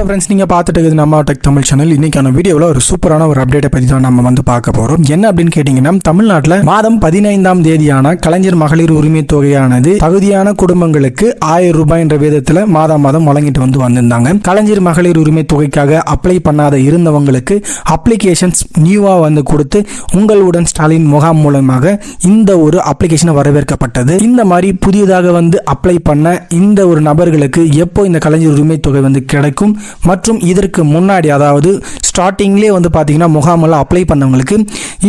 Hello friends நீங்கள் பார்த்துட்டு இருக்குது நம்ம டெக் தமிழ் சேனல் இன்றைக்கான வீடியோவில் ஒரு சூப்பரான ஒரு அப்டேட்டை பற்றி தான் நம்ம வந்து பார்க்க போகிறோம் என்ன அப்படின்னு கேட்டிங்கன்னா தமிழ்நாட்டில் மாதம் பதினைந்தாம் தேதியான கலைஞர் மகளிர் உரிமை தொகையானது தகுதியான குடும்பங்களுக்கு ஆயிரம் ரூபாய் என்ற விதத்தில் மாதம் மாதம் வழங்கிட்டு வந்து வந்திருந்தாங்க. கலைஞர் மகளிர் உரிமை தொகைக்காக அப்ளை பண்ணாத இருந்தவங்களுக்கு அப்ளிகேஷன்ஸ் நியூவாக வந்து கொடுத்து உங்களுடன் ஸ்டாலின் முகாம் மூலமாக இந்த ஒரு அப்ளிகேஷனை வரவேற்கப்பட்டது. இந்த மாதிரி புதியதாக வந்து அப்ளை பண்ண இந்த ஒரு நபர்களுக்கு எப்போ இந்த கலைஞர் உரிமை தொகை வந்து கிடைக்கும்? மற்றும் இதற்கு முன்னாடி அதாவது ஸ்டார்டிங்லேயே வந்து பார்த்தீங்கன்னா முகாமெல்லாம் அப்ளை பண்ணவங்களுக்கு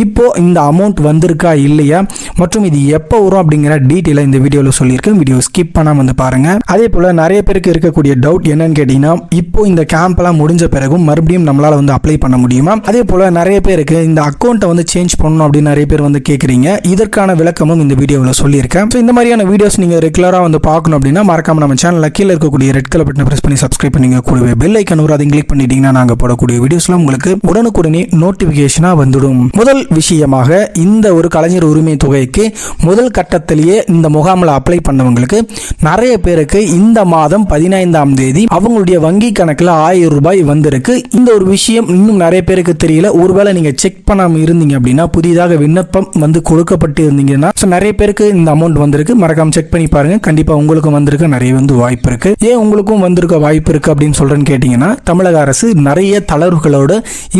இப்போது இந்த அமௌண்ட் வந்திருக்கா இல்லையா மற்றும் இது எப்போ வரும் அப்படிங்கிற டீட்டெயிலாக இந்த வீடியோவில் சொல்லியிருக்கேன். வீடியோ ஸ்கிப் பண்ணாமல் வந்து பாருங்கள் அதே போல் நிறைய பேருக்கு இருக்கக்கூடிய டவுட் என்னன்னு கேட்டிங்கன்னா இப்போது இந்த கேம்ப்லாம் முடிஞ்ச பிறகும் மறுபடியும் நம்மளால் வந்து அப்ளை பண்ண முடியுமா? அதே போல் நிறைய பேருக்கு இந்த அக்கௌண்ட்டை வந்து சேஞ்ச் பண்ணணும் அப்படின்னு நிறைய பேர் வந்து கேட்குறீங்க இதற்கான விளக்கமும் இந்த வீடியோவில் சொல்லியிருக்கேன். ஸோ இந்த மாதிரியான வீடியோஸ் நீங்கள் ரெகுலராக வந்து பார்க்கணும் அப்படின்னா மறக்காமல் நம்ம சேனலில் கீழே இருக்கக்கூடிய ரெட் கலர் பட்டனை ப்ரெஸ் பண்ணி சப்ஸ்கிரைப் பண்ணிங்க. கூடவே பெல் ஐக்கன் ஒரு அதை கிளிக் பண்ணிட்டீங்கன்னா நாங்கள் போடக்கூடிய வீடியோஸ்லாம் உங்களுக்கு உடனுக்குடனே நோட்டிஃபிகேஷனாக வந்துடும். முதல் விஷயமாக இந்த ஒரு கலைஞர் உரிமை தொகைக்கு முதல் கட்டத்திலேயே இந்த முகாமில் அப்ளை பண்ணவங்களுக்கு நிறைய பேருக்கு இந்த மாதம் பதினைந்தாம் தேதி அவங்களுடைய வங்கி கணக்கில் ஆயிரம் ரூபாய் வந்திருக்கு. இந்த ஒரு விஷயம் இன்னும் நிறைய பேருக்கு தெரியல. ஒருவேளை நீங்கள் செக் பண்ணாமல் இருந்தீங்க அப்படின்னா புதிதாக விண்ணப்பம் வந்து கொடுக்கப்பட்டு இருந்தீங்கன்னா ஸோ நிறைய பேருக்கு இந்த அமௌண்ட் வந்திருக்கு. மறக்காம செக் பண்ணி பாருங்க. கண்டிப்பாக உங்களுக்கும் வந்திருக்க நிறைய வந்து வாய்ப்பு இருக்கு. ஏன் உங்களுக்கும் வந்திருக்க வாய்ப்பு இருக்கு அப்படின்னு சொல்றேன்னு கேட்டிங்கன்னா தமிழக அரசு நிறைய தளர்வுகளோட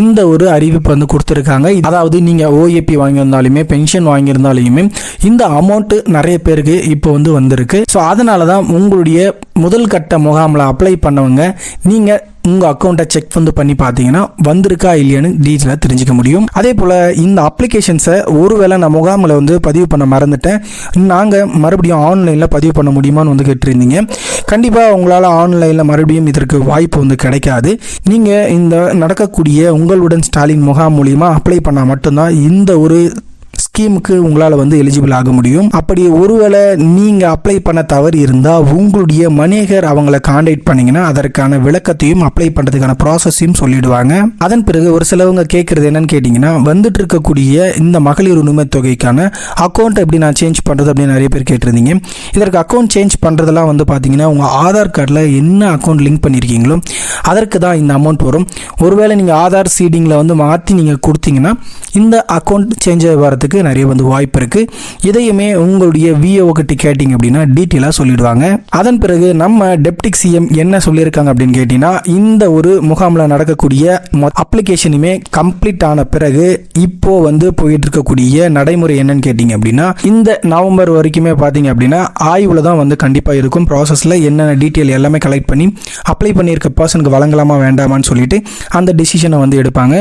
இந்த ஒரு அறிவிப்பு வந்து கொடுத்துருக்காங்க. அதாவது நீங்கள் ஓஏபி வாங்கியிருந்தாலுமே பென்ஷன் வாங்கியிருந்தாலுமே இந்த அமௌண்ட் நிறைய பேருக்கு இப்போ வந்து வந்திருக்கு. ஸோ அதனால தான் உங்களுடைய முதல் கட்ட முகாமில் அப்ளை பண்ணவங்க நீங்கள் உங்கள் அக்கௌண்ட்டை செக் வந்து பண்ணி பார்த்தீங்கன்னா வந்திருக்கா இல்லையான்னு டீட்டெயிலாக தெரிஞ்சுக்க முடியும். அதே போல் இந்த அப்ளிகேஷன்ஸை ஒருவேளை நான் முகாமில் வந்து பதிவு பண்ண மறந்துட்டேன். நாங்கள் மறுபடியும் ஆன்லைனில் பதிவு பண்ண முடியுமான்னு வந்து கேட்டிருந்தீங்க. கண்டிப்பாக உங்களால் ஆன்லைனில் மறுபடியும் இதற்கு வாய்ப்பு வந்து கிடைக்காது. நீங்கள் இந்த நடக்கக்கூடிய உங்களுடன் ஸ்டாலின் முகாம் மூலிமா அப்ளை பண்ணால் மட்டும்தான் இந்த ஒரு ஸ்கீமுக்கு உங்களால் வந்து எலிஜிபிள் ஆக முடியும். அப்படி ஒருவேளை நீங்கள் அப்ளை பண்ண தவறு இருந்தால் உங்களுடைய மணிகர் அவங்கள காண்டாக்ட் பண்ணிங்கன்னா அதற்கான விளக்கத்தையும் அப்ளை பண்ணுறதுக்கான ப்ராசஸையும் சொல்லிடுவாங்க. அதன் பிறகு ஒரு சிலவங்க கேட்குறது என்னன்னு கேட்டிங்கன்னா வந்துட்டு இருக்கக்கூடிய இந்த மகளிர் உரிமை தொகைக்கான அக்கௌண்ட் எப்படி நான் சேஞ்ச் பண்ணுறது அப்படின்னு நிறைய பேர் கேட்டிருந்தீங்க. இதற்கு அக்கௌண்ட் சேஞ்ச் பண்ணுறதெல்லாம் வந்து பார்த்தீங்கன்னா உங்கள் ஆதார் கார்டில் என்ன அக்கௌண்ட் லிங்க் பண்ணியிருக்கீங்களோ அதற்கு தான் இந்த அமௌண்ட் வரும். ஒருவேளை நீங்கள் ஆதார் சீடிங்கில் வந்து மாற்றி நீங்கள் கொடுத்தீங்கன்னா இந்த அக்கௌண்ட் சேஞ்ச் வரதுக்கு நிறைய வந்து வாய்ப்பு இருக்குது இதையுமே உங்களுடைய விஓ கிட்ட கேட்டிங்க அப்படின்னா டீட்டெயிலாக சொல்லிடுவாங்க. அதன் பிறகு நம்ம டெப்டிக் சிஎம் என்ன சொல்லியிருக்காங்க அப்படின்னு கேட்டிங்கன்னா இந்த ஒரு முகாமில் நடக்கக்கூடிய அப்ளிகேஷனுமே கம்ப்ளீட் ஆன பிறகு இப்போ வந்து போயிட்டு இருக்கக்கூடிய நடைமுறை என்னன்னு கேட்டிங்க அப்படின்னா இந்த நவம்பர் வரைக்குமே பார்த்தீங்க அப்படின்னா ஆய்வில் தான் வந்து கண்டிப்பாக இருக்கும். ப்ராசஸில் என்னென்ன டீட்டெயில் எல்லாமே கலெக்ட் பண்ணி அப்ளை பண்ணியிருக்க பர்சனுக்கு வழங்கலாமா வேண்டாமான்னு சொல்லிட்டு அந்த டிசிஷனை வந்து எடுப்பாங்க.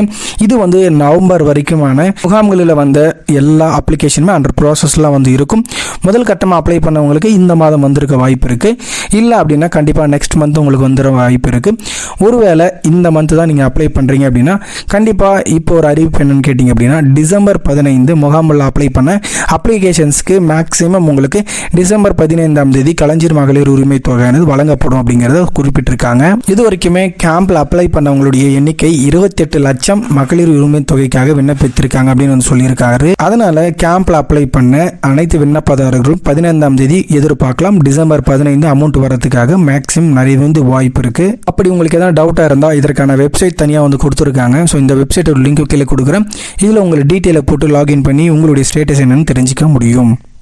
இது வந்து நவம்பர் வரைக்குமான முகாம்களில் வந்த எல்லா எல்லா அப்ளிகேஷனுமே அண்டர் ப்ராசஸ்லாம் வந்து இருக்கும். முதல் கட்டமாக அப்ளை பண்ணவங்களுக்கு இந்த மாதம் வந்திருக்க வாய்ப்பு இருக்குது இல்லை அப்படின்னா கண்டிப்பாக நெக்ஸ்ட் மந்த் உங்களுக்கு வந்துட வாய்ப்பு இருக்குது ஒருவேளை இந்த மந்த் தான் நீங்கள் அப்ளை பண்ணுறீங்க அப்படின்னா கண்டிப்பாக இப்போ ஒரு அறிவிப்பு என்னன்னு கேட்டிங்க அப்படின்னா டிசம்பர் பதினைந்து முகாமில் அப்ளை பண்ண அப்ளிகேஷன்ஸ்க்கு மேக்ஸிமம் உங்களுக்கு டிசம்பர் பதினைந்தாம் தேதி கலைஞர் மகளிர் உரிமை தொகையானது வழங்கப்படும் அப்படிங்கிறத குறிப்பிட்டிருக்காங்க. இது வரைக்குமே கேம்பில் அப்ளை பண்ணவங்களுடைய எண்ணிக்கை இருபத்தெட்டு லட்சம் மகளிர் உரிமை தொகைக்காக விண்ணப்பித்திருக்காங்க அப்படின்னு வந்து சொல்லியிருக்காரு. அதனால அதனால் கேம்பில் அப்ளை பண்ண அனைத்து விண்ணப்பதாரர்களும் பதினைந்தாம் தேதி எதிர்பார்க்கலாம். டிசம்பர் பதினைந்து அமௌண்ட் வரதுக்காக மேக்ஸிமம் நிறைய வந்து வாய்ப்பு இருக்கு. அப்படி உங்களுக்கு எதாவது டவுட்டாக இருந்தால் இதற்கான வெப்சைட் தனியாக வந்து கொடுத்துருக்காங்க. ஸோ இந்த வெப்சைட்டோட லிங்க் கீழே கொடுக்குறேன். இதில் உங்களை டீட்டெயிலை போட்டு லாகின் பண்ணி உங்களுடைய ஸ்டேட்டஸ் என்னன்னு தெரிஞ்சுக்க முடியும்.